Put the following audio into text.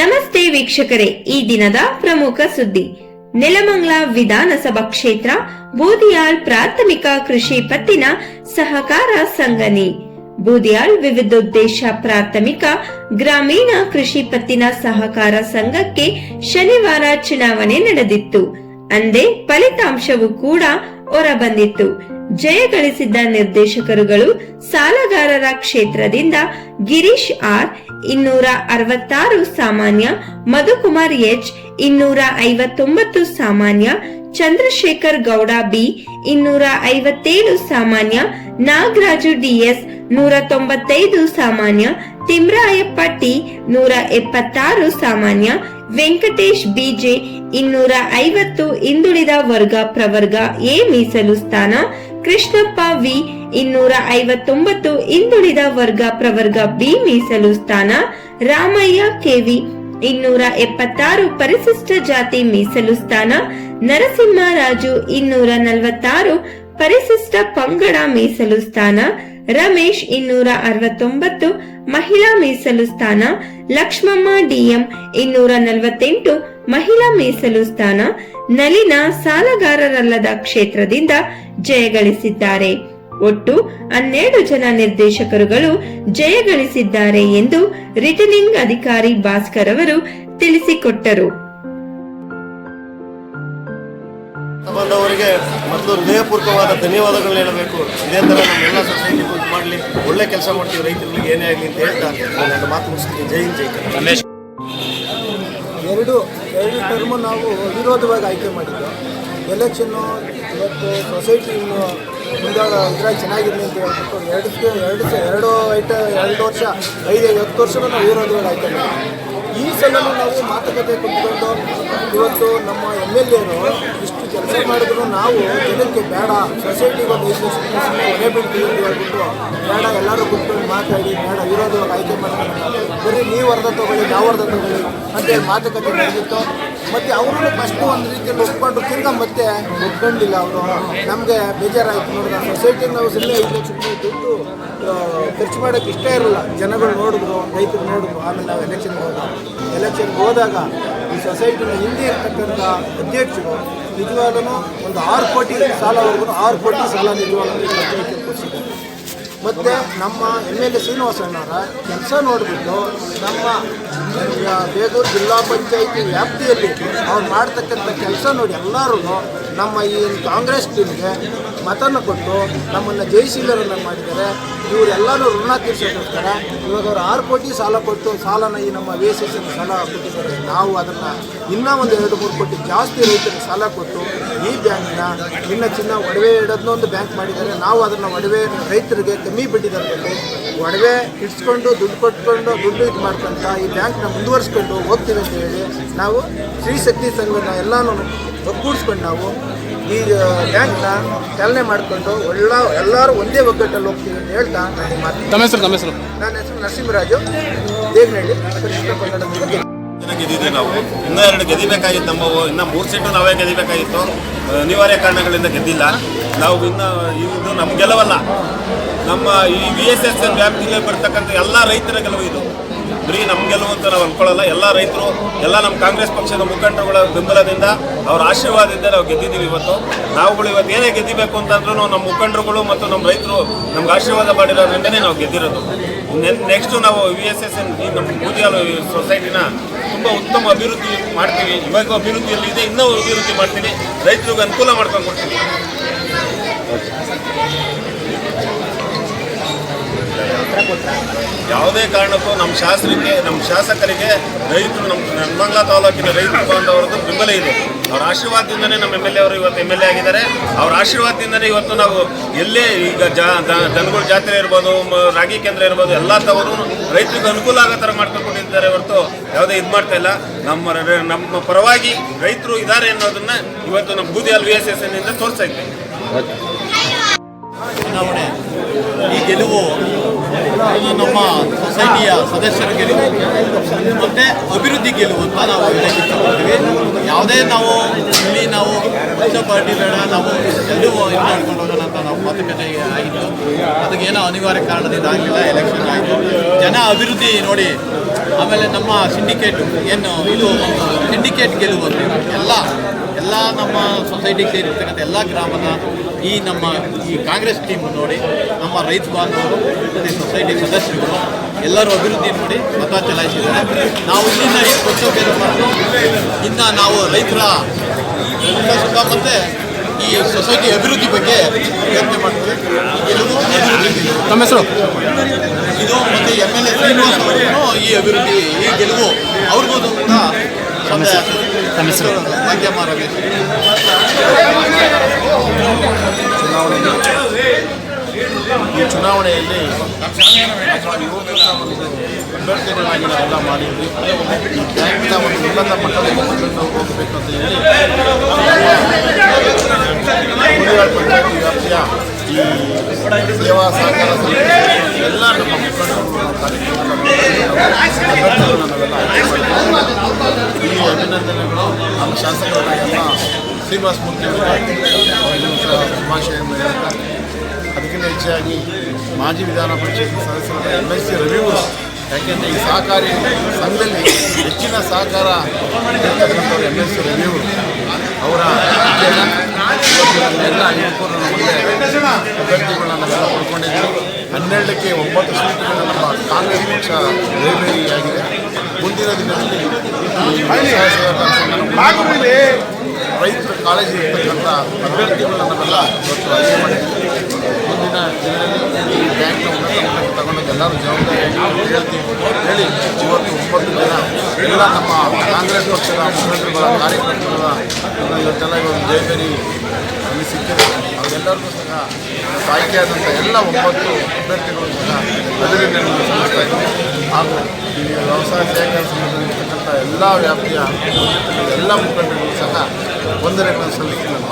ನಮಸ್ತೆ ವೀಕ್ಷಕರೇ, ಈ ದಿನದ ಪ್ರಮುಖ ಸುದ್ದಿ. ನೆಲಮಂಗ್ಲ ವಿಧಾನಸಭಾ ಕ್ಷೇತ್ರ, ಬೂದಿಯಾಳ್ ಪ್ರಾಥಮಿಕ ಕೃಷಿ ಪತ್ತಿನ ಸಹಕಾರ ಸಂಘನಿ. ಬೂದಿಯಾಳ್ ವಿವಿಧೋದ್ದೇಶ ಪ್ರಾಥಮಿಕ ಗ್ರಾಮೀಣ ಕೃಷಿ ಪತ್ತಿನ ಸಹಕಾರ ಸಂಘಕ್ಕೆ ಶನಿವಾರ ಚುನಾವಣೆ ನಡೆದಿತ್ತು. ಅಂದೇ ಫಲಿತಾಂಶವೂ ಕೂಡ ಹೊರಬಂದಿತ್ತು. ಜಯ ಗಳಿಸಿದ್ದ ನಿರ್ದೇಶಕರುಗಳು ಸಾಲಗಾರರ ಕ್ಷೇತ್ರದಿಂದ ಗಿರೀಶ್ ಆರ್ ಇನ್ನೂರ ಅರವತ್ತಾರು ಸಾಮಾನ್ಯ, ಮಧುಕುಮಾರ್ ಎಚ್ ಇನ್ನೂರ ಐವತ್ತೊಂಬತ್ತು ಸಾಮಾನ್ಯ, ಚಂದ್ರಶೇಖರ್ ಗೌಡ ಬಿ ಇನ್ನೂರ ಐವತ್ತೇಳು ಸಾಮಾನ್ಯ, ನಾಗರಾಜು ಡಿಎಸ್ ನೂರ ತೊಂಬತ್ತೈದು ಸಾಮಾನ್ಯ, ತಿಮ್ರಾಯಪ್ಪ ಟಿ ನೂರ ಎಪ್ಪತ್ತಾರು ಸಾಮಾನ್ಯ, ವೆಂಕಟೇಶ್ ಬಿಜೆ ಇನ್ನೂರ ಐವತ್ತು ಹಿಂದುಳಿದ ವರ್ಗ ಪ್ರವರ್ಗ ಎ ಮೀಸಲು ಸ್ಥಾನ ಕೃಷ್ಣಪ್ಪ ವಿ ಇನ್ನೂರ ಐವತ್ತೊಂಬತ್ತು ಹಿಂದುಳಿದ ವರ್ಗ ಪ್ರವರ್ಗ ಬಿ ಮೀಸಲು ಸ್ಥಾನ, ರಾಮಯ್ಯ ಕೆವಿ ಇನ್ನೂರ ಎಪ್ಪತ್ತಾರು ಪರಿಶಿಷ್ಟ ಜಾತಿ ಮೀಸಲು ಸ್ಥಾನ, ನರಸಿಂಹರಾಜು ಇನ್ನೂರ ನಲವತ್ತಾರು ಪರಿಶಿಷ್ಟ ಪಂಗಡ ಮೀಸಲು ಸ್ಥಾನ ರಮೇಶ್ ಇನ್ನೂರ ಅರವತ್ತೊಂಬತ್ತು ಮಹಿಳಾ ಮೀಸಲು ಸ್ಥಾನ, ಲಕ್ಷ್ಮಮ್ಮ ಡಿಎಂ ಇನ್ನೂರ ನಲವತ್ತೆಂಟು ಮಹಿಳಾ ಮೀಸಲು ಸ್ಥಾನ ನಲಿನ ಸಾಲಗಾರರಲ್ಲದ ಕ್ಷೇತ್ರದಿಂದ ಜಯಗಳಿಸಿದ್ದಾರೆ ಒಟ್ಟು ಹನ್ನೆರಡು ಜನ ನಿರ್ದೇಶಕರುಗಳು ಜಯಗಳಿಸಿದ್ದಾರೆ ಎಂದು ರಿಟರ್ನಿಂಗ್ ಅಧಿಕಾರಿ ಭಾಸ್ಕರ್ ಅವರು ತಿಳಿಸಿಕೊಟ್ಟರು. ಮೊದಲು ಹೃದಯಪೂರ್ವಕವಾದ ಧನ್ಯವಾದಗಳನ್ನ ಹೇಳಬೇಕು. ಇದೇ ಥರ ನಮ್ಮೆಲ್ಲ ಸೊಸೈಟಿ ಮಾಡಲಿ. ಒಳ್ಳೆ ಕೆಲಸ ಮಾಡ್ತೀವಿ ರೈತರಿಗೆ ಏನೇ ಆಗಲಿ ಅಂತ ಹೇಳ್ತಾ ನನ್ನ ಎರಡು ಮಾತು ಮುಗಿಸ್ತೀನಿ. ಜೈ ಹಿಂದ್ ಜೈ. ರಮೇಶ್. ಎರಡು ಎರಡು ಟರ್ಮು ನಾವು ವಿರೋಧವಾಗಿ ಆಯ್ಕೆ ಮಾಡಿದ್ದು. ಎಲೆಕ್ಷನ್ನು ಇವತ್ತು ಸೊಸೈಟಿ ಇನ್ನು ಮುಂದೆ ಇದ್ರಾಗ ಚೆನ್ನಾಗಿರಲಿ ಅಂತ ಹೇಳ್ಬಿಟ್ಟು ಎರಡು ಎರಡು ಎರಡು ಐಟ ಎರಡು ವರ್ಷ ಐದು ಐವತ್ತು ವರ್ಷನೂ ನಾವು ವಿರೋಧವಾಗಿ ಆಯ್ಕೆ ಮಾಡಿದ್ವಿ. ಈ ಸಲ ನಾವು ಮಾತುಕತೆ ಕುತ್ಕೊಂಡು ಇವತ್ತು ನಮ್ಮ ಎಂ ಎಲ್ ಎರು ಇಷ್ಟು ಕೆಲಸ ಮಾಡಿದ್ರು, ನಾವು ಜನಕ್ಕೆ ಬೇಡ. ಸೊಸೈಟಿಗೆ ಒಂದು ಐದು ಬೀಳ್ತೀವಿ ಅಂತ ಹೇಳ್ಬಿಟ್ಟು ಬೇಡ, ಎಲ್ಲರೂ ಕುತ್ಕೊಂಡು ಮಾತಾಡಿ, ಬೇಡ ಇರೋದು ಆಯ್ಕೆ ಮಾಡ್ತಾರೆ. ಬರೀ ನೀವು ಅರ್ಧ ತಗೊಳ್ಳಿ, ನಾವು ಅರ್ಧ ತಗೊಳ್ಳಿ ಅಂತೇಳಿ ಮಾತುಕತೆ ನಡೆದಿತ್ತು. ಮತ್ತು ಅವರು ಫಸ್ಟು ಒಂದು ರೀತಿಯಲ್ಲಿ ಒಪ್ಕೊಂಡು ತಿರ್ಗಾ ಮತ್ತೆ ಒಪ್ಕೊಂಡಿಲ್ಲ ಅವರು. ನಮಗೆ ಬೇಜಾರಾಯಿತು ನೋಡಿದ ಸೊಸೈಟಿ ನಾವು ಸಿಲ್ಲೆ ಐದು ಲಕ್ಷ ರೂಪಾಯಿ ದುಡ್ಡು ಖರ್ಚು ಮಾಡೋಕ್ಕೆ ಇಷ್ಟ ಇರಲ್ಲ. ಜನಗಳು ನೋಡಿದ್ರು, ರೈತರು ನೋಡಿದ್ರು, ಆಮೇಲೆ ನಾವು ಎಲೆಕ್ಷನ್ಗೆ ಹೋದಾಗ. ಎಲೆಕ್ಷನ್ಗೆ ಹೋದಾಗ ಈ ಸೊಸೈಟಿನ ಹಿಂದೆ ಇರ್ತಕ್ಕಂಥ ಅಧ್ಯಕ್ಷರು ನಿಜವಾಗಲೂ ಒಂದು ಆರು ಕೋಟಿ ಸಾಲವರೆಗೂ ಆರು ಕೋಟಿ ಸಾಲ ನಿಜವಾಗಲೂ ಮತ್ತು ನಮ್ಮ ಎಂ ಎಲ್ ಎ ಶ್ರೀನಿವಾಸಣ್ಣವರ ಕೆಲಸ ನೋಡಿಬಿಟ್ಟು ನಮ್ಮ ಬೇಗೂರು ಜಿಲ್ಲಾ ಪಂಚಾಯಿತಿ ವ್ಯಾಪ್ತಿಯಲ್ಲಿ ಅವ್ರು ಮಾಡ್ತಕ್ಕಂಥ ಕೆಲಸ ನೋಡಿ ಎಲ್ಲರೂ ನಮ್ಮ ಈ ಕಾಂಗ್ರೆಸ್ ಟೀಮ್ಗೆ ಮತನ ಕೊಟ್ಟು ನಮ್ಮನ್ನು ಜಯಶೀಲರನ್ನು ಮಾಡಿದ್ದಾರೆ. ಇವರೆಲ್ಲರೂ ಋಣ ತೀರ್ಸೋಕ್ಕೋಸ್ಕರ ಇವಾಗ ಅವರು ಆರು ಕೋಟಿ ಸಾಲ ಕೊಟ್ಟು ಸಾಲನ ಈ ನಮ್ಮ ವಿ ಎಸ್ ಎಸ್ ಸಾಲ ಕೊಟ್ಟಿದ್ದಾರೆ ನಾವು ಅದನ್ನು ಇನ್ನೂ ಒಂದು ಎರಡು, ಮೂರು ಕೋಟಿ ಜಾಸ್ತಿ ರೈತರಿಗೆ ಸಾಲ ಕೊಟ್ಟು ಈ ಬ್ಯಾಂಕ್ನ ಇನ್ನು ಚಿನ್ನ ಒಡವೆ ಇಡೋದನ್ನ ಒಂದು ಬ್ಯಾಂಕ್ ಮಾಡಿದ್ದಾರೆ. ನಾವು ಅದನ್ನು ಒಡವೆ ರೈತರಿಗೆ ಕಮ್ಮಿ ಬಡ್ಡಿ ದರದಲ್ಲಿ ಒಡವೆ ಇಡ್ಸ್ಕೊಂಡು ದುಡ್ಡು ಕೊಟ್ಕೊಂಡು ದುಡ್ಡು ಇದು ಮಾಡ್ಕೊಂತ ಈ ಬ್ಯಾಂಕ್ನ ಮುಂದುವರಿಸ್ಕೊಂಡು ಹೋಗ್ತೀವಿ ಅಂತ ಹೇಳಿ ನಾವು ಸ್ತ್ರೀ ಶಕ್ತಿ ಸಂಘನ ಎಲ್ಲನೂ ಒಗ್ಗೂಡಿಸ್ಕೊಂಡು ನಾವು ಈ ಬ್ಯಾಂಕ್ನ ಚಾಲನೆ ಮಾಡಿಕೊಂಡು ಒಳ್ಳ ಎಲ್ಲರೂ ಒಂದೇ ಒಗ್ಗಟ್ಟಲ್ಲಿ ಹೋಗ್ತೀವಿ ಅಂತ ಹೇಳ್ತಾ ನಾನು ಮಾತು. ತಮ್ಮ ಹೆಸರು ತಮ್ಮ ಹೆಸರು? ನನ್ನ ಹೆಸರು ನರಸಿಂಹರಾಜು. ದೇವನಹಳ್ಳಿ ಕೃಷ್ಣ ಜನ ಗೆದ್ದಿದ್ವಿ ನಾವು. ಇನ್ನೂ ಎರಡು ಗೆದ್ದಬೇಕಾಗಿತ್ತು ನಮ್ಮ ಇನ್ನೂ ಮೂರು ಸೀಟು ನಾವೇ ಗೆದಿಬೇಕಾಗಿತ್ತು. ಅನಿವಾರ್ಯ ಕಾರಣಗಳಿಂದ ಗೆದ್ದಿಲ್ಲ. ನಾವು ಇನ್ನು ಇದು ನಮ್ಮ ಗೆಲವಲ್ಲ ನಮ್ಮ ಈ ವಿ ಎಸ್ ಎಸ್ ಎನ್ ವ್ಯಾಪ್ತಿಯಲ್ಲಿ ಬರ್ತಕ್ಕಂಥ ಎಲ್ಲ ರೈತರ ಗೆಲುವು ಇದು. ಬರೀ ನಮ್ಮ ಗೆಲುವು ಅಂತ ನಾವು ಅನ್ಕೊಳ್ಳಲ್ಲ. ಎಲ್ಲ ರೈತರು, ಎಲ್ಲ ನಮ್ಮ ಕಾಂಗ್ರೆಸ್ ಪಕ್ಷದ ಮುಖಂಡರುಗಳ ಬೆಂಬಲದಿಂದ ಅವ್ರ ಆಶೀರ್ವಾದದಿಂದ ನಾವು ಗೆದ್ದಿದ್ದೀವಿ ಇವತ್ತು. ನಾವುಗಳು ಇವತ್ತು ಏನೇ ಗೆದ್ದಿಬೇಕು ಅಂತಂದ್ರೂ ನಮ್ಮ ಮುಖಂಡರುಗಳು ಮತ್ತು ನಮ್ಮ ರೈತರು ನಮ್ಗೆ ಆಶೀರ್ವಾದ ಮಾಡಿರೋದ್ರಿಂದನೇ ನಾವು ಗೆದ್ದಿರೋದು. ನೆಕ್ಸ್ಟ್ ನಾವು ವಿ ಎಸ್ ಎಸ್ ಎನ್ ಈ ನಮ್ಮ ಬೂದಿಯಾಲು ಸೊಸೈಟಿನ ತುಂಬ ಉತ್ತಮ ಅಭಿವೃದ್ಧಿ ಮಾಡ್ತೀವಿ. ಇವಾಗ ಅಭಿವೃದ್ಧಿಯಲ್ಲಿ ಇದೆ, ಇನ್ನೂ ಅಭಿವೃದ್ಧಿ ಮಾಡ್ತೀವಿ. ರೈತರಿಗೆ ಅನುಕೂಲ ಮಾಡ್ಕೊಂಡು ಕೊಡ್ತೀವಿ. ಯಾವುದೇ ಕಾರಣಕ್ಕೂ ನಮ್ಮ ಶಾಸಕರಿಗೆ ನಮ್ಮ ಶಾಸಕರಿಗೆ ರೈತರು ನಮ್ಮ ನನ್ಮಂಗ್ಲ ತಾಲೂಕಿನ ರೈತ ಬಾಂಧವರದ್ದು ಬೆಂಬಲ ಇದೆ. ಅವರ ಆಶೀರ್ವಾದದಿಂದನೇ ನಮ್ಮ ಎಂ ಎಲ್ ಎ ಅವರು ಇವತ್ತು ಎಂ ಎಲ್ ಎ ಆಗಿದ್ದಾರೆ. ಅವ್ರ ಆಶೀರ್ವಾದದಿಂದನೇ ಇವತ್ತು ನಾವು ಎಲ್ಲೇ ಈಗ ಜಾ ದನಗಳ ಜಾತ್ರೆ ಇರ್ಬೋದು ರಾಗಿ ಕೇಂದ್ರ ಇರ್ಬೋದು ಎಲ್ಲ ತವರು ರೈತರಿಗೆ ಅನುಕೂಲ ಆಗೋ ಥರ ಮಾಡ್ಕೊಂಡಿದ್ದಾರೆ ಹೊರತು ಯಾವುದೇ ಇದು ಮಾಡ್ತಾ ಇಲ್ಲ. ನಮ್ಮ ನಮ್ಮ ಪರವಾಗಿ ರೈತರು ಇದ್ದಾರೆ ಅನ್ನೋದನ್ನ ಇವತ್ತು ನಮ್ಮ ಬೂದಿಯಾಲ್ ವಿ ಎಸ್ ಎಸ್ ಎನ್ನಿಂದ ತೋರಿಸ್ತಾ ಇದ್ದೀವಿ ಚುನಾವಣೆ ಈ ಗೆಲುವು ಇದು ನಮ್ಮ ಸೊಸೈಟಿಯ ಸದಸ್ಯರ ಗೆಲುವು. ಮತ್ತು ಅಭಿವೃದ್ಧಿ ಗೆಲುವು ಅಂತ ನಾವು ಇಷ್ಟಪಡ್ತೀವಿ. ಯಾವುದೇ ನಾವು ಇಲ್ಲಿ ನಾವು ಪಕ್ಷ, ಪಾರ್ಟಿ ಬೇಡ, ನಾವು ಗೆಲುವು ಇದು ಮಾಡ್ಕೊಂಡು ಹೋಗೋಣ ಅಂತ ನಾವು ಮಾತುಕತೆ ಆಗಿತ್ತು ಅದಕ್ಕೇನೋ ಅನಿವಾರ್ಯ ಕಾರಣದಿಂದ ಆಗಲಿಲ್ಲ ಎಲೆಕ್ಷನ್ ಆಯಿತು. ಜನ ಅಭಿವೃದ್ಧಿ ನೋಡಿ, ಆಮೇಲೆ ನಮ್ಮ ಸಿಂಡಿಕೇಟ್ ಏನು, ಇದು ಸಿಂಡಿಕೇಟ್ ಗೆಲುವು ಎಲ್ಲ ಎಲ್ಲ ನಮ್ಮ ಸೊಸೈಟಿಗೆ ಸೇರಿರ್ತಕ್ಕಂಥ ಎಲ್ಲ ಗ್ರಾಮದ ಈ ನಮ್ಮ ಈ ಕಾಂಗ್ರೆಸ್ ಟೀಮ್ ನೋಡಿ ನಮ್ಮ ರೈತ ಬಾಂಧವರು ಮತ್ತು ಸೊಸೈಟಿ ಸದಸ್ಯರು ಎಲ್ಲರೂ ಅಭಿವೃದ್ಧಿ ನೋಡಿ ಮತ ಚಲಾಯಿಸಿದ್ದಾರೆ. ನಾವು ಇಲ್ಲಿಂದ ಈ ಕರ್ತವ್ಯ ಮಾಡಿ ಇನ್ನು ನಾವು ರೈತರ ಸುಖ ಮತ್ತು ಈ ಸೊಸೈಟಿ ಅಭಿವೃದ್ಧಿ ಬಗ್ಗೆ ಯೋಚನೆ ಮಾಡ್ತೇವೆ. ಗೆಲುವು ಅಭಿವೃದ್ಧಿ ಹೆಸರು? ಇದು ಮತ್ತು ಎಂ ಎಲ್ ಎ ಶ್ರೀನಿವಾಸ್ ಈ ಅಭಿವೃದ್ಧಿ ಈ ಗೆಲುವು ಅವ್ರಿಗೂ ಕೂಡ ತಮ್ಮ ಹೆಸರು? ಭಾಗ್ಯಮ್ಮ ರಮೇಶ್ ಈ ಚುನಾವಣೆಯಲ್ಲಿ ಅಭ್ಯರ್ಥಿಗಳಾಗಿ ನಾವೆಲ್ಲ ಮಾಡಿದ್ವಿ ಬ್ಯಾಂಕ್ನ ಒಂದು ಉನ್ನತ ಮಟ್ಟದಲ್ಲಿ ಹೋಗಬೇಕು ಅಂತ ಹೇಳಿ ಪಂಚಾಯತಿ ವ್ಯಾಪ್ತಿಯ ಈ ಸೇವಾ ಸಹಕಾರ ಎಲ್ಲ ನಮ್ಮ ಮುಖಂಡರು ಅಭ್ಯರ್ಥಿಗಳನ್ನ ನಾವೆಲ್ಲ ಆಯ್ಕೆ ಮಾಡಿದ್ವಿ. ಈ ಅಭಿನಂದನೆಗಳು ನಮ್ಮ ಶಾಸಕರಾದ ಶ್ರೀನಿವಾಸ ಮೂರ್ತಿ ಶುಭಾಶಯವನ್ನು ಹೇಳ್ತಾ ಅದಕ್ಕಿಂತ ಹೆಚ್ಚಾಗಿ ಮಾಜಿ ವಿಧಾನ ಪರಿಷತ್ ಸದಸ್ಯರಾದ ಎಂ ಎಸ್ ಸಿ. ರವಿಗಳು ಯಾಕೆಂದರೆ ಈ ಸಹಕಾರಿ ಸಂಘದಲ್ಲಿ ಹೆಚ್ಚಿನ ಸಹಕಾರ ನೀಡ್ತಕ್ಕಂಥವ್ರು ಎಂ ಎಸ್ ಸಿ. ರವಿಯವರು. ಅವರ ಎಲ್ಲ ಯುವಕರು ಅಭ್ಯರ್ಥಿಗಳನ್ನು ನಾವೆಲ್ಲ ಪಡ್ಕೊಂಡಿದ್ದೀವಿ. ಹನ್ನೆರಡಕ್ಕೆ ಒಂಬತ್ತು ಸೀಟುಗಳು ನಮ್ಮ ಕಾಂಗ್ರೆಸ್ ಪಕ್ಷ ಲೈಬ್ರರಿಯಾಗಿದೆ. ಮುಂದಿನ ದಿನದಲ್ಲಿ ರೈತರ ಕಾಳಜಿ ಇರ್ತಕ್ಕಂಥ ಅಭ್ಯರ್ಥಿಗಳನ್ನ ನಾವೆಲ್ಲ ಇವತ್ತು ಆಯ್ಕೆ ಮಾಡಿದ್ದೀವಿ. ಮುಂದಿನ ದಿನದಲ್ಲಿ ಈ ಬ್ಯಾಂಕ್ನ ತಗೊಂಡೋಗಿ ಎಲ್ಲರೂ ಜವಾಬ್ದಾರಿ ಹೇಳ್ತೀವಿ ಹೇಳಿ ಇವತ್ತು ಒಂಬತ್ತು ದಿನ ಎಲ್ಲ ನಮ್ಮ ಕಾಂಗ್ರೆಸ್ ಪಕ್ಷದ ಮುಖಂಡರುಗಳ ಕಾರ್ಯಕರ್ತರುಗಳ ಇವತ್ತೆಲ್ಲ ಇವತ್ತು ಜಯಬೇರಿ ಅಲ್ಲಿ ಸಿಕ್ಕಿದೆ ಅವರೆಲ್ಲರಿಗೂ ಸಹ ಆಯ್ಕೆಯಾದಂಥ ಎಲ್ಲ ಒಂಬತ್ತು ಅಭ್ಯರ್ಥಿಗಳು ಸಹ ಅಭಿನಂದನೆಗಳನ್ನು ಸಲ್ಲಿಸ್ತಾ ಇದ್ದೀವಿ ಹಾಗೂ ಈ ವ್ಯವಸಾಯ ಸಹಕಾರ ಸಂಘದಲ್ಲಿರ್ತಕ್ಕಂಥ ಎಲ್ಲ ವ್ಯಾಪ್ತಿಯ ಎಲ್ಲ ಮುಖಂಡರು ಸಹ ವಂದನೆಗಳನ್ನು ಸಲ್ಲಿಸಿ ನಮ್ಮ